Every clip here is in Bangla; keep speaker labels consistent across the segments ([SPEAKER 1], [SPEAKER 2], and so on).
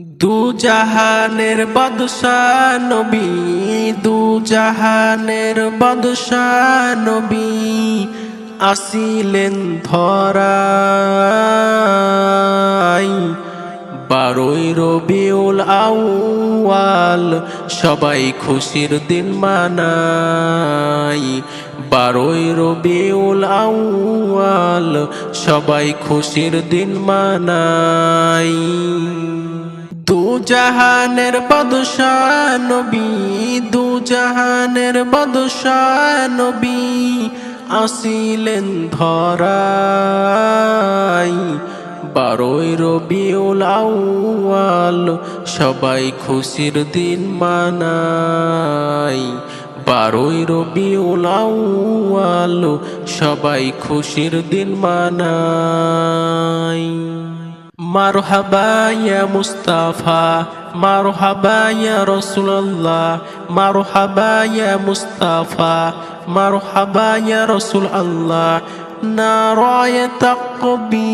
[SPEAKER 1] দু জাহানের বাদশাহ নবী, দু জাহানের বাদশাহ নবী আসিলেন ধরাই। বারোই রবিউল আউয়াল, সবাই খুশির দিন মানাই। বারোই রবিউল আউয়াল, সবাই খুশির দিন মানাই। দু জাহানের বাদশাহ নবী, দু জাহানের বাদশাহ নবী আসিলেন ধরাই। বারোই রবিউল আউয়াল, সবাই খুশির দিন মানাই। বারোই রবিউল আউয়াল, সবাই খুশির দিন মানাই। মারহাবা ইয়া মুস্তাফা, মারহাবা ইয়া রাসূলুল্লাহ, মারহাবা ইয়া মুস্তাফা, মারহাবা ইয়া রাসূল আল্লাহ নারায় তাকবীর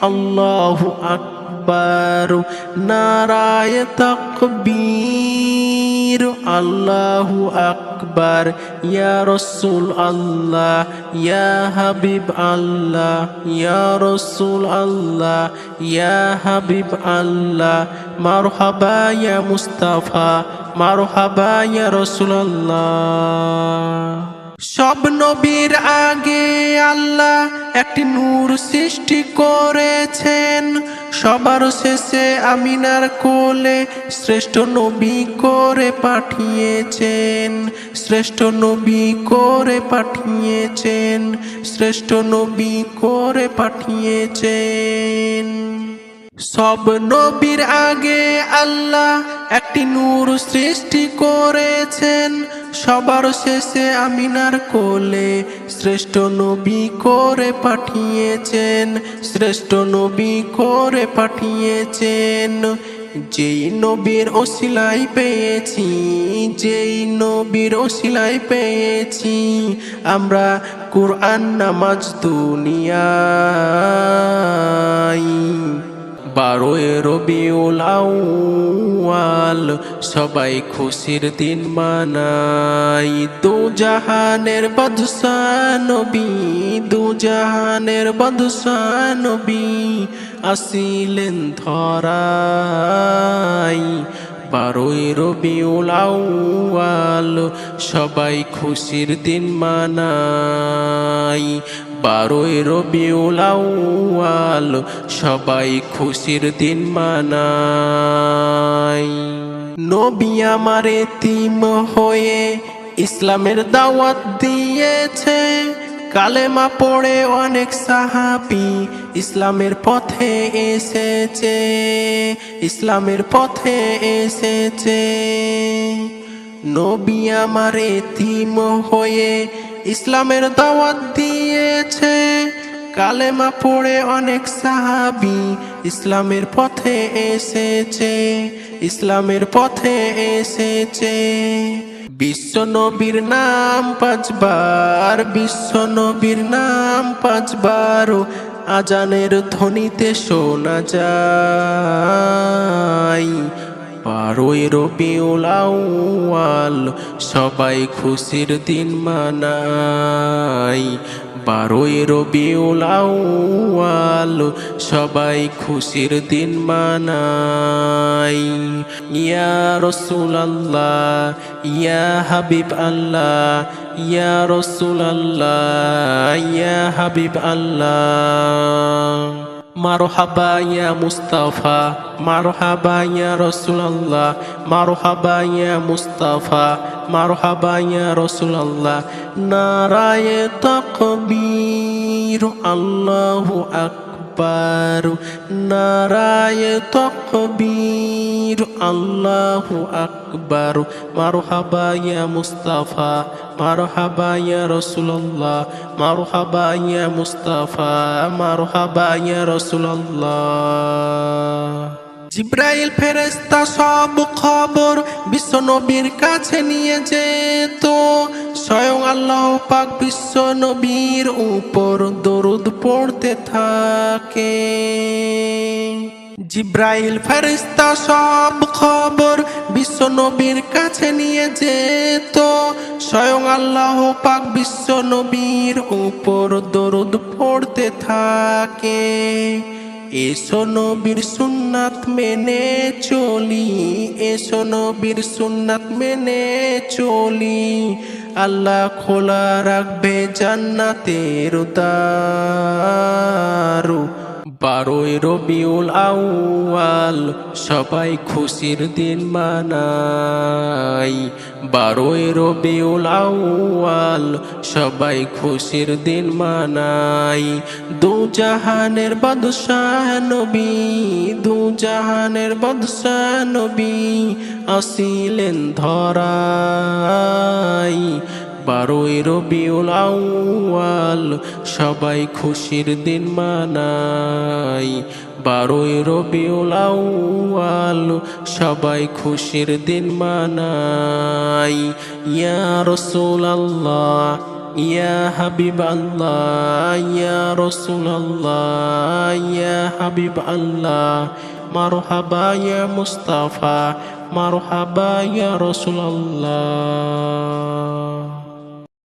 [SPEAKER 1] আল্লাহু আকবার। নারায় তাকবীর আল্লাহু আকবার, ইয়া রসুল আল্লাহ, ইয়া হাবিব আল্লাহ, ইয়া রসুল আল্লাহ, ইয়া হাবিব আল্লাহ, মারহাবা ইয়া মুস্তাফা, মারহাবা ইয়া রসুল আল্লাহ। সব নবীর আগে আল্লাহ একটি নূর সৃষ্টি করেছেন। সবার শেষে আমিনার কোলে শ্রেষ্ঠ নবী করে পাঠিয়েছেন। শ্রেষ্ঠ নবী করে পাঠিয়েছেন। শ্রেষ্ঠ নবী করে পাঠিয়েছেন। সব নবীর আগে আল্লাহ একটি নূর সৃষ্টি করেছেন। সবার শেষে আমিনার কোলে শ্রেষ্ঠ নবী করে পাঠিয়েছেন, শ্রেষ্ঠ নবী করে পাঠিয়েছেন। যেই নবীর ওসিলাই পেয়েছি, যেই নবীর ওসিলাই পেয়েছি, আমরা কোরআন নামাজ দুনিয়ায়। বারোয় রবিউল আউয়াল, সবাই খুশির দিন মানাই দু জাহানের বাদশাহ নবী, দু জাহানের বাদশাহ নবী আসিলেন ধরাই বারোই রবিউল আউয়াল, সবাই খুশির দিন মানাই বারোই রবিউল আউয়াল, সবাই খুশির দিন মানাই নবী আমার এতিম হয়ে ইসলামের দাওয়াত দিয়েছে। কালেমা পড়ে অনেক সাহাবি ইসলামের পথে এসেছে। ইসলামের পথে এসেছে। নবী আমার এতিম হয়ে ইসলামের দাওয়াত দিয়েছে। কালেমা পড়ে অনেক সাহাবি ইসলামের পথে এসেছে। ইসলামের পথে এসেছে। বিশ্ব নবীর নাম পাঁচবার, বিশ্ব নবীর নাম পাঁচবার আজানের ধ্বনিতে শোনা যায়। বারোই রবিউল সবাই খুশির দিন মানাই বারোই রবিউল সবাই খুশির দিন মানাই ইয়া রসুল আল্লাহ ইয়া হাবিব আল্লাহ, ইয়া রসুল আল্লাহ ইয়া হাবিব আল্লাহ। মারহাবা ইয়া মুস্তাফা, মারহাবা ইয়া রাসূলুল্লাহ, মারহাবা ইয়া মুস্তাফা, মারহাবা ইয়া রাসূলুল্লাহ। নারায়ে তাকবীর, আল্লাহু আকবার। নারায়ে তকবীর, আল্লাহু আকবার। মারহাবা ইয়া মুস্তাফা, মারহাবা ইয়া রাসূলুল্লাহ, মারহাবা ইয়া মুস্তাফা, মারহাবা ইয়া রাসূলুল্লাহ। জিব্রাইল ফেরেস্তা সব খবর বিশ্ব নবীর কাছে নিয়ে যেত। স্বয়ং আল্লাহ পাক বিশ্ব নবীর উপর দরুদ পড়তে থাকে। জিব্রাইল ফেরিস্তা সব খবর বিশ্ব নবীর কাছে নিয়ে যেত। স্বয়ং আল্লাহ পাক বিশ্ব নবীর উপর দরুদ পড়তে থাকে। এসো নবীর সুন্নাত মেনে চলি, এসো নবীর সুন্নাত মেনে চলি। আল্লাহ খোলা রাখবে জান্নাতের দারু বারোই রবিউল আউয়াল, সবাই খুশির দিন মানাই বারোই রবিউল আউয়াল, সবাই খুশির দিন মানাই দু জাহানের বাদশাহ নবী, দু জাহানের বাদশাহ নবী আসিলেন ধরাই বারোই রবিউল আউয়াল, সবাই খুশির দিন মানাই বারোই রবিউল আউয়াল, সবাই খুশির দিন মানাই ইয়া রসুল আল্লাহ ইয়া হাবিব আল্লাহ ইয়া রসুল আল্লাহ ইয়া হাবিব আল্লাহ মারহাবা ইয়া মুস্তাফা, মারহাবা ইয়া রসুল আল্লাহ